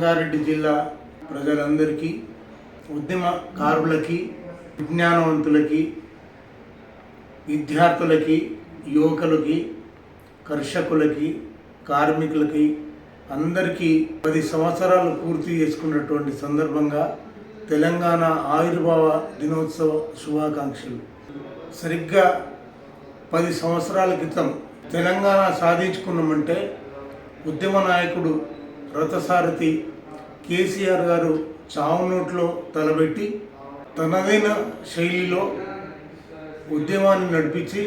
సంగారెడ్డి జిల్లా ప్రజలందరికీ ఉద్యమకారులకి విజ్ఞానవంతులకి విద్యార్థులకి యువకులకి కర్షకులకి కార్మికులకి అందరికీ పది సంవత్సరాలు పూర్తి చేసుకున్నటువంటి సందర్భంగా తెలంగాణ ఆవిర్భావ దినోత్సవ శుభాకాంక్షలు. సరిగ్గా పది సంవత్సరాల క్రితం తెలంగాణ సాధించుకున్నామంటే ఉద్యమ నాయకుడు రథసారథి కేసీఆర్ గారు చావు నోట్లో తలబెట్టి తనదైన శైలిలో ఉద్యమాన్ని నడిపించి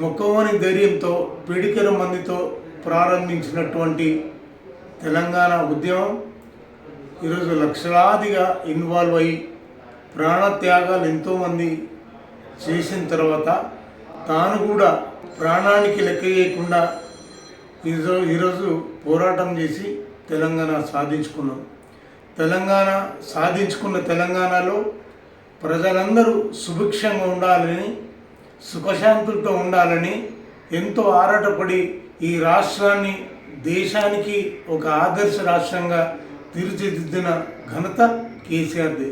మొక్కవని ధైర్యంతో పిడికెల మందితో ప్రారంభించినటువంటి తెలంగాణ ఉద్యమం. ఈరోజు లక్షలాదిగా ఇన్వాల్వ్ అయ్యి ప్రాణత్యాగాలు ఎంతోమంది చేసిన తర్వాత తాను కూడా ప్రాణానికి లెక్క చేయకుండా ఈరోజు ఈరోజు పోరాటం చేసి తెలంగాణ సాధించుకున్నాం. తెలంగాణ సాధించుకున్న తెలంగాణలో ప్రజలందరూ సుభిక్షంగా ఉండాలని సుఖశాంతులతో ఉండాలని ఎంతో ఆరాటపడి ఈ రాష్ట్రాన్ని దేశానికి ఒక ఆదర్శ రాష్ట్రంగా తీర్చిదిద్దిన ఘనత కేసీఆర్దే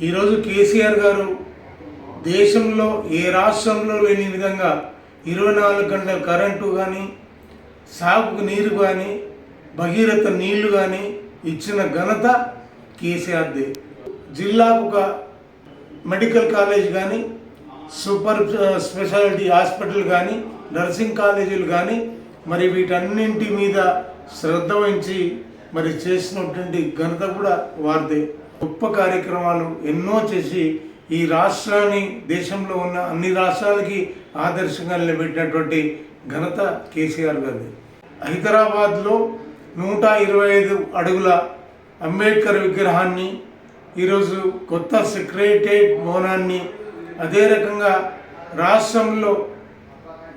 ఈరోజు కేసీఆర్ గారు దేశంలో ఏ రాష్ట్రంలో లేని విధంగా ఇరవై నాలుగు గంటల కరెంటు కానీ సాగుకు నీరు కానీ భగీరథ నీళ్ళు కానీ ఇచ్చిన ఘనత కేసీఆర్దే జిల్లాకు ఒక మెడికల్ కాలేజ్ కానీ సూపర్ స్పెషాలిటీ హాస్పిటల్ కానీ నర్సింగ్ కాలేజీలు కానీ మరి వీటన్నింటి మీద శ్రద్ధ వహించి మరి చేసినటువంటి ఘనత కూడా వారిదే. గొప్ప కార్యక్రమాలు ఎన్నో చేసి ఈ రాష్ట్రాన్ని దేశంలో ఉన్న అన్ని రాష్ట్రాలకి ఆదర్శంగా నిలబెట్టినటువంటి ఘనత కేసీఆర్ గారిది. హైదరాబాద్లో నూట ఇరవై ఐదు అడుగుల అంబేద్కర్ విగ్రహాన్ని ఈరోజు కొత్త సెక్రటరియట్ భవనాన్ని అదే రకంగా రాష్ట్రంలో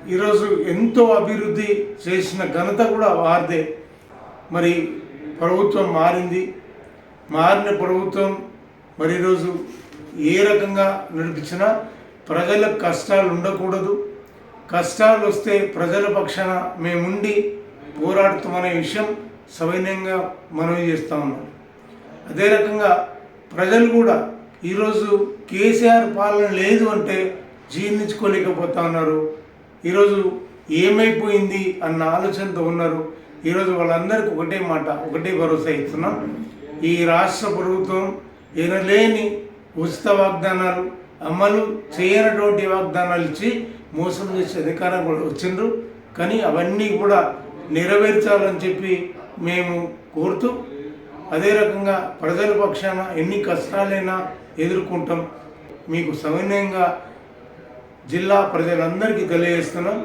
ఈరోజు ఎంతో అభివృద్ధి చేసిన ఘనత కూడా వారిదే. మరి ప్రభుత్వం మారింది. మారిన ప్రభుత్వం మరి ఈరోజు ఏ రకంగా నడిపించినా ప్రజలకు కష్టాలు ఉండకూడదు. కష్టాలు వస్తే ప్రజల పక్షాన మేముండి పోరాడుతామనే విషయం సవినయంగా మనవి చేస్తూ ఉన్నాం. అదే రకంగా ప్రజలు కూడా ఈరోజు కేసీఆర్ పాలన లేదు అంటే జీర్ణించుకోలేకపోతా ఉన్నారు. ఈరోజు ఏమైపోయింది అన్న ఆలోచనతో ఉన్నారు. ఈరోజు వాళ్ళందరికీ ఒకటే మాట ఒకటే భరోసా ఇస్తున్నాం. ఈ రాష్ట్ర ప్రభుత్వం ఎనలేని ఉచిత వాగ్దానాలు అమలు చేయనటువంటి వాగ్దానాలు ఇచ్చి మోసం చేసే అధికారం కూడా వచ్చిండ్రు. కానీ అవన్నీ కూడా నెరవేర్చాలని చెప్పి మేము కోరుతూ అదే రకంగా ప్రజల పక్షాన ఎన్ని కష్టాలైనా ఎదుర్కొంటాం. మీకు సవినయంగా జిల్లా ప్రజలందరికీ తెలియజేస్తున్నాం.